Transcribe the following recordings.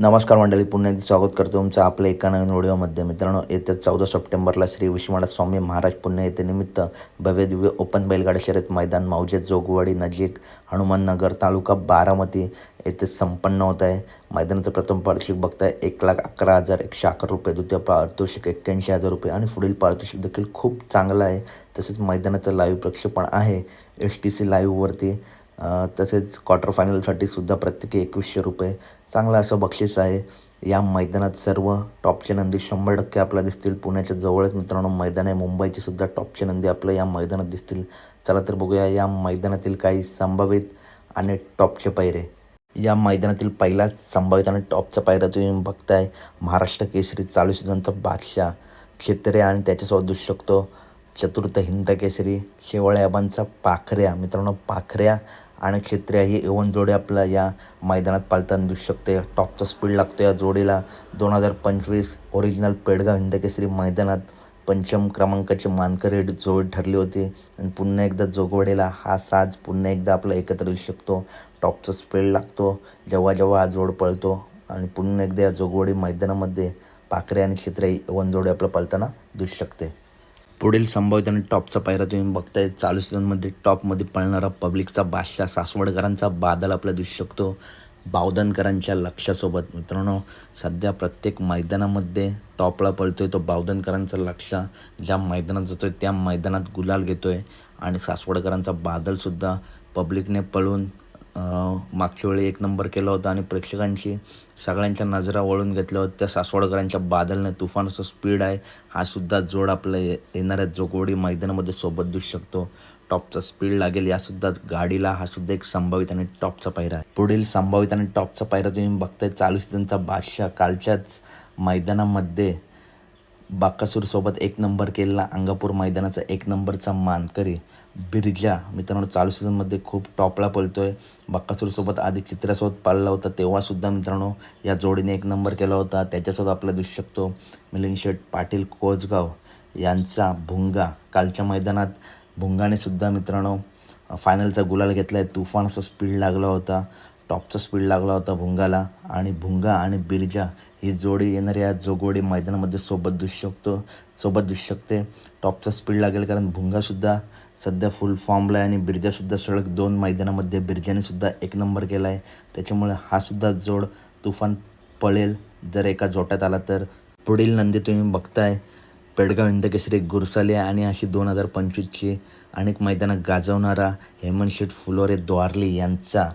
नमस्कार मंडळी पुन्हा एकदा स्वागत करतो तुमचं आपल्या एका नवीन व्हिडिओमध्ये. मित्रांनो येत्या चौदा सप्टेंबरला श्री विश्वनाथ स्वामी महाराज पुण्य येते निमित्त भव्य दिव्य ओपन बैलगाडी शर्यत मैदान मावजे जोगवाडी नजीक हनुमाननगर तालुका बारामती येथे संपन्न होत आहे. मैदानाचं प्रथम पारितोषिक बघताय एक लाख अकरा हजार एकशे अकरा रुपये द्वितीय पारितोषिक एक्क्याऐंशी हजार रुपये आणि पुढील पारितोषिक देखील खूप चांगलं आहे. तसेच मैदानाचं लाईव्ह प्रक्षेपण आहे एस टी सी लाईव्हवरती तसेच क्वार्टर फायनलसाठी सुद्धा प्रत्येकी एकवीसशे रुपये. चांगलं असं बक्षीस आहे. या मैदानात सर्व टॉपचे नंदी शंभर टक्के आपल्याला दिसतील. पुण्याच्या जवळच मित्रांनो मैदान आहे. मुंबईची सुद्धा टॉपचे नंदी आपल्या या मैदानात दिसतील. चला तर बघूया या मैदानातील काही संभावित आणि टॉपचे पैरे. या मैदानातील पहिलाच संभावित आणि टॉपचा पायरा तुम्ही बघताय. महाराष्ट्र केसरी चालू सीझनचा बादशाह क्षेत्रे आणि त्याच्यासोबत दिसू शकतो. चतुर्थ हिंद केसरी शेवळ्याबांचा पाखऱ्या. मित्रांनो पाखऱ्या आणि क्षेत्रिया ही एवन जोडी आपला या मैदानात पालताना दिसू शकते. टॉपचा स्पीड लागतो या जोडीला. दोन हजार पंचवीस ओरिजिनल पेडगाव हिंदकेसरी मैदानात पंचम क्रमांकाची मानकरी जोड ठरली होती. आणि पुन्हा एकदा जोगवडेला हा साज पुन्हा एकदा आपला एकत्र दिसू शकतो. टॉपचा स्पीड लागतो. जेव्हा जेव्हा हा जोड पळतो आणि पुन्हा एकदा या जोगवडी मैदानामध्ये पाखरे आणि क्षेत्र वन जोडी आपलं पळताना दिसू शकते. पुढील संभावित आणि टॉपचा पायरा तुम्ही बघताय. चालू सीझनमध्ये टॉपमध्ये पळणारा पब्लिकचा बादशाह सासवडकरांचा बादल आपला दिसू शकतो. बावधनकरांच्या लक्षासोबत मित्रांनो सध्या प्रत्येक मैदानामध्ये टॉपला पळतोय तो बावधनकरांचा लक्ष. ज्या मैदानात जातोय त्या मैदानात गुलाल घेतोय. आणि सासवडकरांचा बादलसुद्धा पब्लिकने पळून मागच्या वेळी एक नंबर केला होता आणि प्रेक्षकांची सगळ्यांच्या नजरा वळून घेतल्या होत्या. त्या सासवडकरांच्या बादलने तुफानाचा स्पीड आहे. हा सुद्धा जोड आपल्या येणाऱ्या जोगोडी मैदानामध्ये सोबत दिसू शकतो. टॉपचा स्पीड लागेल. यासुद्धा गाडीला हा सुद्धा एक संभावित आणि टॉपचा पायरा आहे. पुढील संभावित आणि टॉपचा पायरा तुम्ही बघताय. चालू सीझनचा बादशाह कालच्याच मैदानामध्ये बाकासूरसोबत एक नंबर केलेला अंगापूर मैदानाचा एक नंबरचा मानकरी बिरजा मित्रांनो चालू सीझनमध्ये खूप टॉपला आहे बाकासूरसोबत आधी चित्रासोबत पाळला होता तेव्हासुद्धा मित्रांनो या जोडीने एक नंबर केला होता. त्याच्यासोबत आपला दिसू शकतो मिलिंद शेठ पाटील कोचगाव यांचा भुंगा. कालच्या मैदानात भुंगाने सुद्धा मित्रांनो फायनलचा गुलाल घेतला आहे तुफानचा स्पीड लागला होता. टॉपचा स्पीड लागला होता भुंगाला आणि भुंगा आणि बिरजा ही जोडी येणाऱ्या जोगोडी मैदानामध्ये सोबत दिसू शकतो सोबत दिसू शकते. टॉपचा स्पीड लागेल कारण भुंगासुद्धा सध्या फुल फॉर्मला आहे आणि बिरजासुद्धा सलग दोन मैदानामध्ये बिरजानेसुद्धा एक नंबर केला आहे त्याच्यामुळे हा सुद्धा जोड तुफान पळेल जर एका जोट्यात आला तर. पुढील नंदी तुम्ही बघताय. पेडगाव इंदकेसरी गुरसाले आणि अशी दोन हजार पंचवीसची अनेक मैदानात गाजवणारा हेमंत शेठ फुलोरे द्वारली यांचा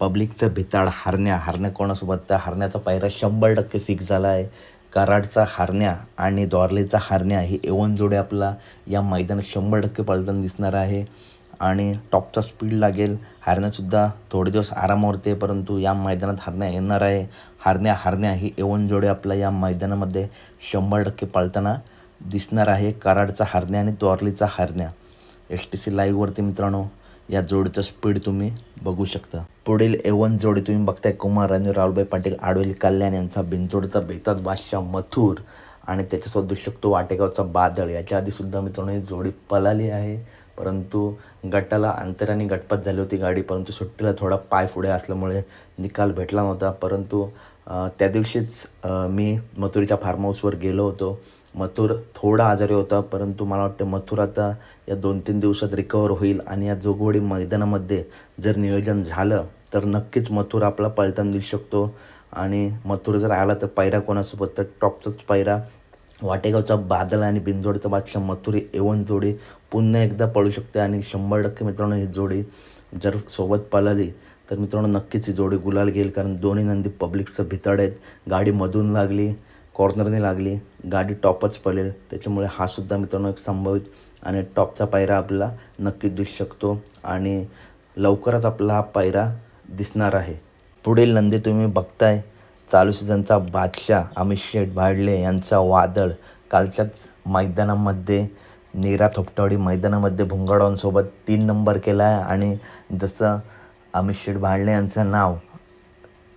पब्लिकचं भिताड हारण्या हारण्या कोणासोबत? त्या हारण्याचा पायरा शंभर टक्के फिक्स झाला आहे कराडचा हारण्या आणि द्वारलेचा हारण्या ही एवन जोडे आपला या मैदानात शंभर टक्के पलटण दिसणार आहे. आणि टॉपचा स्पीड लागेल. हारण्यासुद्धा थोडे दिवस आरामावरते परंतु या मैदानात हारण्या येणार आहे. हारण्या हारण्या ही एवन जोडे आपला या मैदानामध्ये शंभर टक्के पळताना दिसणार आहे. कराडचा हारण्या आणि दॉर्लीचा हारण्या. एस टी सी लाईव्हवरती मित्रांनो या जोडीचं स्पीड तुम्ही बघू शकता. पुढील एवन जोडी तुम्ही बघताय कुमार आणि राहुलभाई पाटील आडवेल कल्याण यांचा बिनजोडचा बेताज बादशाह मथुर आणि त्याच्यासोबत दिसू शकतो वाटेगावचा बादल. याच्या आधीसुद्धा मित्रांनो ही जोडी पलाली आहे. परंतु गटाला अंतराने गटपात झाली होती गाडी परंतु सुट्टीला थोडा पाय पुढे असल्यामुळे निकाल भेटला नव्हता. परंतु त्या दिवशीच मी मथुरीच्या फार्म हाऊसवर गेलो होतो. मथुर थोडा आजारी होता परंतु मला वाटतं मथुर आता या दोन तीन दिवसात रिकवर होईल आणि या जोगवडी मैदानामध्ये जर नियोजन झालं तर नक्कीच मथुर आपला पळताना दिसू शकतो. आणि मथुर जर आला तर पायरा कोणासोबत? तर टॉपचाच पायरा. वाटेगावचा बादल आणि बिनजोडचा बादशाह मथुरी एवन जोडी पुन्हा एकदा पळू शकते. आणि शंभर टक्के मित्रांनो ही जोडी जर सोबत पळाली तर मित्रांनो नक्कीच ही जोडी गुलाल घेईल कारण दोन्ही नंदी पब्लिकचं भितड आहेत. गाडी मधून लागली कॉर्नरने लागली गाडी टॉपच पडेल. त्याच्यामुळे हा सुद्धा मित्रांनो एक संभवित आणि टॉपचा पायरा आपला नक्कीच दिसू शकतो. आणि लवकरच आपला हा पायरा दिसणार आहे. पुढील नंदी तुम्ही बघताय. चालू सीझनचा बादशाह अमित शेठ भाडले यांचा वादळ कालच्याच मैदानामध्ये नीरा थोपटवाडी मैदानामध्ये भुंगाडांसोबत तीन नंबर केला आहे आणि जसं अमित शेठ भाडले यांचं नाव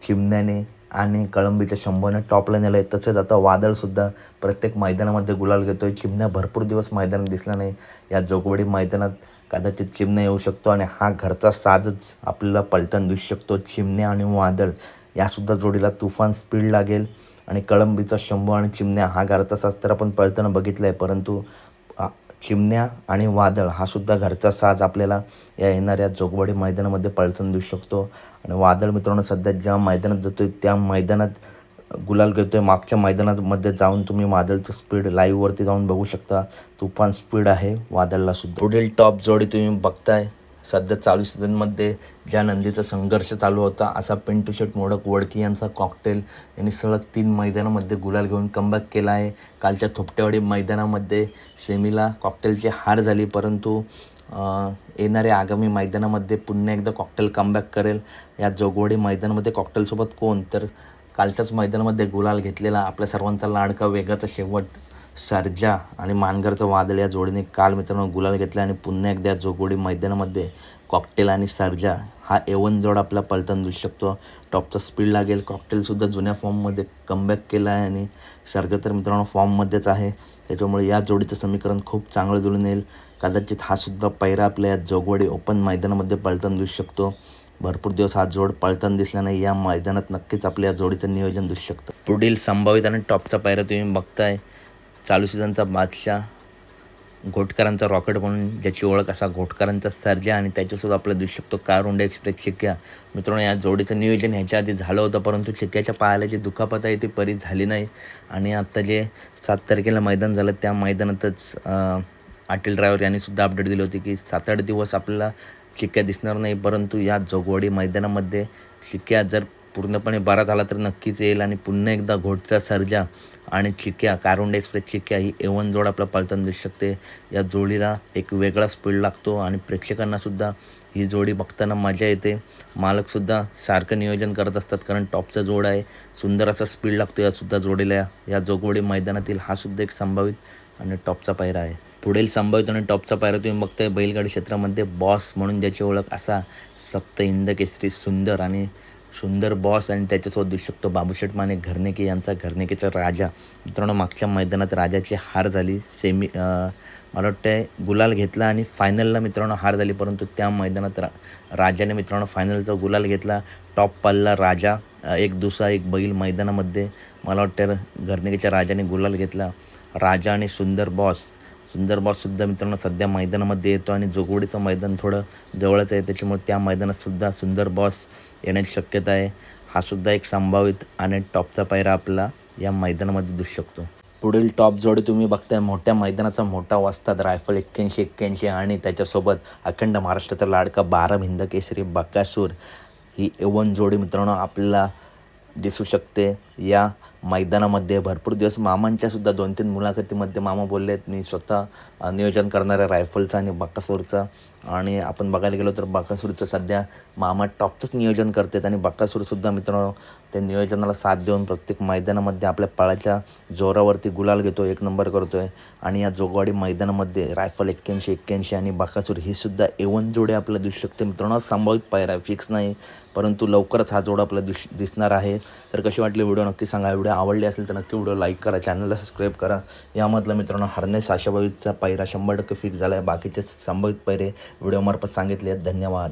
चिमण्याने आणि कळंबीच्या शंभरने टॉपला नेलं आहे तसेच आता वादळसुद्धा प्रत्येक मैदानामध्ये गुलाल घेतो आहे चिमण्या भरपूर दिवस मैदानात दिसला नाही. या जोगवडी मैदानात कदाचित चिमण्या येऊ शकतो आणि हा घरचा साजच आपल्याला पलटण दिसू शकतो. चिमण्या आणि वादळ यासुद्धा जोडीला तुफान स्पीड लागेल आणि कळंबीचा शंभू आणि चिमण्या हा घरचा साज. तर आपण पलटण बघितला आहे परंतु चिमण्या आणि वादळ हा सुद्धा घरचा साज आपल्याला या येणाऱ्या जोगवाडी मैदानामध्ये पळतून देऊ शकतो. आणि वादळ मित्रांनो सध्या ज्या मैदानात जातो आहे त्या मैदानात गुलाल घेतोय मागच्या मैदानामध्ये जाऊन तुम्ही वादळचं स्पीड लाईव्हवरती जाऊन बघू शकता. तुफान स्पीड आहे वादळला सुद्धा. पुढील टॉप जोडी तुम्ही बघताय. सध्या चालू सीझनमध्ये ज्या नंदीचा संघर्ष चालू होता असा पिंटू शेट मोडक वडकी यांचा कॉकटेल यांनी सलग तीन मैदानामध्ये गुलाल घेऊन कमबॅक केला आहे. कालच्या थोपटेवाडी मैदानामध्ये सेमीला कॉकटेलची हार झाली परंतु येणाऱ्या आगामी मैदानामध्ये पुन्हा एकदा कॉकटेल कमबॅक करेल. या जोगवडी मैदानामध्ये कॉकटेलसोबत कोण? तर कालच्याच मैदानामध्ये गुलाल घेतलेला आपल्या सर्वांचा लाडका वेगाचा शेवट सर्जा आणि मानगरचं वादळ या जोडीने काल मित्रांनो गुलाल घेतला आणि पुन्हा एकदा या जोगोडी मैदानामध्ये कॉकटेल आणि सर्जा हा एवन जोड आपला पलटण दिसू शकतो. टॉपचा स्पीड लागेल. कॉकटेलसुद्धा जुन्या फॉर्ममध्ये कमबॅक केला आहे आणि सर्जा तर मित्रांनो फॉर्ममध्येच आहे. त्याच्यामुळे या जोडीचं समीकरण खूप चांगलं जुळून येईल. कदाचित हा सुद्धा पैरा आपल्या या जोगवाडी ओपन मैदानामध्ये पलटण दिसू शकतो. भरपूर दिवस हा जोड पळताना दिसला नाही. या मैदानात नक्कीच आपल्या जोडीचं नियोजन दिसू शकतं. पुढील संभावित आणि टॉपचा पायरा तुम्ही बघताय. चालू सीझनचा बादशाह घोटकरांचा रॉकेट म्हणून ज्याची ओळख असा घोटकरांचा सर्जा आणि त्याच्यासोबत आपल्याला दिसू शकतो कारुंडे एक्सप्रेस शिक्क्या मित्रांनो या जोडीचं नियोजन ह्याच्या आधी झालं होतं परंतु शिक्क्याच्या पायाला जी दुखापत आहे ती परी झाली नाही. आणि आत्ता जे सात तारखेला मैदान झालं त्या मैदानातच अटल ड्रायव्हर यांनी सुद्धा अपडेट दिली होती की सात आठ दिवस आपल्याला शिक्क्या दिसणार नाही परंतु या जोगवाडी मैदानामध्ये शिक्क्या जर पूर्णपणे बरा झाला तर नक्कीच येईल. आणि पुन्हा एकदा घोटचा सर्जा आणि चिक्या कारुंड एक्सप्रेस चिक्या ही एवन जोड आपला पळताना दिसू शकते. या जोडीला एक वेगळा स्पीड लागतो आणि प्रेक्षकांनासुद्धा ही जोडी बघताना मजा येते. मालकसुद्धा सारखं नियोजन करत असतात कारण टॉपचा जोड आहे. सुंदर असा स्पीड लागतो यासुद्धा जोडीला. या जोगवडी मैदानातील हा सुद्धा एक संभावित आणि टॉपचा पायरा आहे. पुढील संभावित आणि टॉपचा पायरा तुम्ही बघताय बैलगाडी क्षेत्रामध्ये बॉस म्हणून ज्याची ओळख असा सप्त हिंद केसरी सुंदर आणि सुंदर बॉस आणि त्याच्यासोबत दिसू शकतो बाबूशेठ माने घरनेके यांचा घरनेकेचा राजा. मित्रांनो मागच्या मैदानात राजाची हार झाली. सेमी मला वाटतं गुलाल घेतला आणि फायनलला मित्रांनो हार झाली. परंतु त्या मैदानात रा राजाने मित्रांनो फायनलचा गुलाल घेतला. टॉप पालला राजा. एक दुसरा एक बैल मैदानामध्ये. मला वाटतं घरनेकेच्या राजाने गुलाल घेतला. राजा आणि सुंदर बॉस. सुंदर बॉससुद्धा मित्रांनो सध्या मैदानामध्ये येतो आणि जोगवडीचं मैदान थोडं जवळच आहे त्याच्यामुळे त्या मैदानातसुद्धा सुंदर बॉस येण्याची शक्यता आहे. हा सुद्धा एक संभावित आणि टॉपचा पायरा आपला या मैदानामध्ये दिसू शकतो. पुढील टॉप जोडी तुम्ही बघताय मोठ्या मैदानाचा मोठा वाजतात. रायफल एक्क्याऐंशी एक्क्याऐंशी आणि त्याच्यासोबत अखंड महाराष्ट्राचा लाडका बारा भिंद केसरी बकासूर. ही एवन जोडी मित्रांनो आपल्याला दिसू शकते. या मैदानामध्ये भरपूर दिवस मामांच्या सुद्धा दोन तीन मुलाखतीमध्ये मामा बोलले आहेत मी स्वतः नियोजन करणाऱ्या रायफलचं आणि बकासूरचं आणि आपण बघायला गेलो तर बाकासूरचं सध्या मामा टॉपचंच नियोजन करतात आणि बाकासूरसुद्धा मित्रांनो त्या नियोजनाला साथ देऊन प्रत्येक मैदानामध्ये आपल्या पळाच्या जोरावरती गुलाल घेतो एक नंबर करतो आहे आणि या जोगवाडी मैदानामध्ये रायफल एक्क्याऐंशी एक्क्याऐंशी आणि बाकासूर ही सुद्धा एवन जोडे आपल्याला दिसू शकते. मित्रांनो संभावित पायरा फिक्स नाही परंतु लवकरच हा जोड आपल्याला दिस दिसणार आहे. तर कशी वाटली व्हिडिओ नक्की सांगा व्हिडिओ आवडली असेल तर नक्की व्हिडिओ लाईक करा चॅनलला सबस्क्राईब करा. यामधलं मित्रांनो हरणे साशाबाईचा पायरा शंभर टक्के फिक्स झाला आहे बाकीचे संभावित पैरे व्हिडिओमार्फत सांगितले आहेत. धन्यवाद.